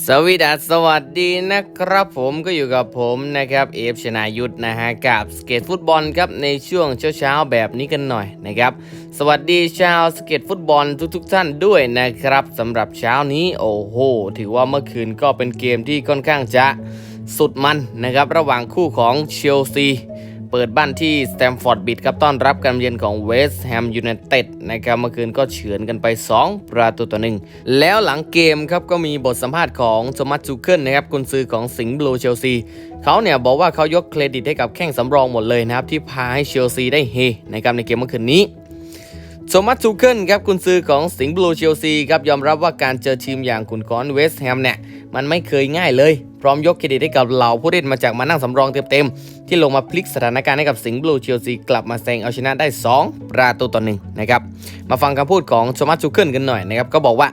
สวีดัสสวัสดีนะครับผมก็อยู่กับผมนะครับเอฟชนายุทธนะฮะกับสเก็ตฟุตบอลครับในช่วงเช้าๆแบบนี้กันหน่อยนะครับสวัสดีชาวสเก็ตฟุตบอลทุกๆท่านด้วยนะครับสำหรับเช้านี้โอ้โหถือว่าเมื่อคืนก็เป็นเกมที่ค่อนข้างจะสุดมันนะครับระหว่างคู่ของเชลซี เปิดบ้านที่สแตมฟอร์ดบิดครับต้อนรับการเยือนของเวสต์แฮมยูไนเต็ดนะครับเมื่อคืนก็เฉือนกันไป 2 ประตูต่อหนึ่งแล้วหลังเกมครับก็มีบทสัมภาษณ์ของโทมัสจูเคิลนะครับกุนซือของสิงห์บลูเชลซีเขาเนี่ยบอกว่าเขายกเครดิตให้กับแข้งสำรองหมดเลยนะครับที่พาให้เชลซีได้เฮนะครับในเกมเมื่อคืนนี้โทมัสทูเคิลครับกุนซือของสิงห์บลูเชลซีครับยอมรับว่าการเจอทีมอย่างขุนค้อนเวสต์แฮมเนี่ย มันไม่เคยง่ายเลย พร้อมยกเครดิตให้กับเหล่าผู้เล่นมาจากมานั่งสำรองเต็มๆ ที่ลงมาพลิกสถานการณ์ให้กับสิงห์บลูเชลซีกลับมาแซงเอาชนะได้ 2 ประตูต่อหนึ่งนะครับ มาฟังคำพูดของโทมัสทูเคิลกันหน่อยนะครับ ก็บอกว่า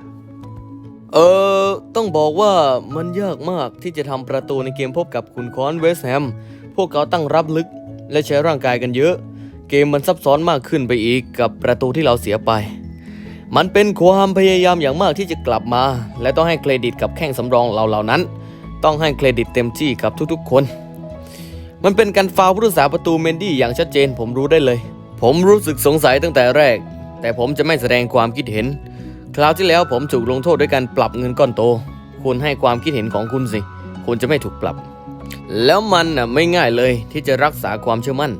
เออต้องบอกว่ามันยากมากที่จะทำประตูในเกมพบกับขุนคอนเวสแฮมพวกเขาตั้งรับลึก และใช้ร่างกายกันเยอะ เกมมันซับซ้อนมากขึ้นไปอีกกับประตูที่เราเสียไป มันเป็นความพยายามอย่างมากที่จะกลับมา และต้องให้เครดิตกับแข้งสำรองเราเหล่านั้น ต้องให้เครดิตเต็มที่กับทุกๆคน มันเป็นการฟาวผู้รักษาประตูเมนดี้อย่างชัดเจนผมรู้ได้เลย ผมรู้สึกสงสัยตั้งแต่แรก แต่ผมจะไม่แสดงความคิดเห็น คราวที่แล้วผมถูกลงโทษด้วยการปรับเงินก้อนโต คุณให้ความคิดเห็นของคุณสิ คุณจะไม่ถูกปรับ แล้วมันน่ะไม่ง่ายเลยที่จะรักษาความเชื่อมั่น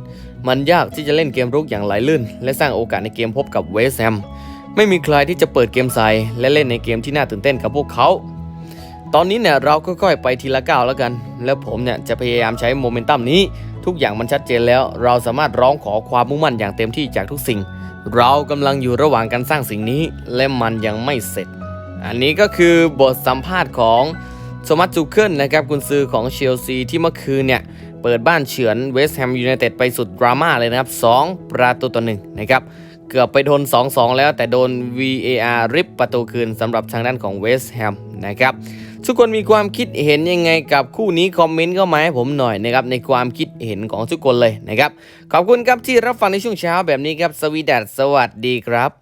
มันยากที่จะเล่นเกมรุกอย่างไหลลื่น และสร้างโอกาสในเกมพบกับเวสแฮม ไม่มีใครที่จะเปิดเกมใส่และเล่นในเกมที่น่าตื่นเต้นกับพวกเขา ตอนนี้เนี่ยเราค่อยๆไปทีละก้าวแล้วกัน แล้วผมเนี่ยจะพยายามใช้โมเมนตัมนี้ทุกอย่างมันชัดเจนแล้ว เราสามารถร้องขอความมุ่งมั่นอย่างเต็มที่จากทุกสิ่ง เรากำลังอยู่ระหว่างการสร้างสิ่งนี้ และมันยังไม่เสร็จ อันนี้ก็คือบทสัมภาษณ์ของโทมัสจูเคิลนะครับกุนซือของเชลซีที่เมื่อคืนเนี่ยเปิดบ้านเฉือนเวสต์แฮมยูไนเต็ดไปสุดดราม่าเลยนะครับ 2 ประตูต่อหนึ่งนะครับ เกือบไปโดน 2-2 แล้วแต่โดน VAR ริบประตูคืนสำหรับทางด้านของเวสต์แฮมนะครับทุกคนมีความคิดเห็นยังไงกับคู่นี้คอมเมนต์เข้ามาให้ผมหน่อยนะครับในความคิดเห็นของทุกคนเลยนะครับ ขอบคุณครับที่รับฟังในช่วงเช้าแบบนี้ครับสวีดัสสวัสดีครับ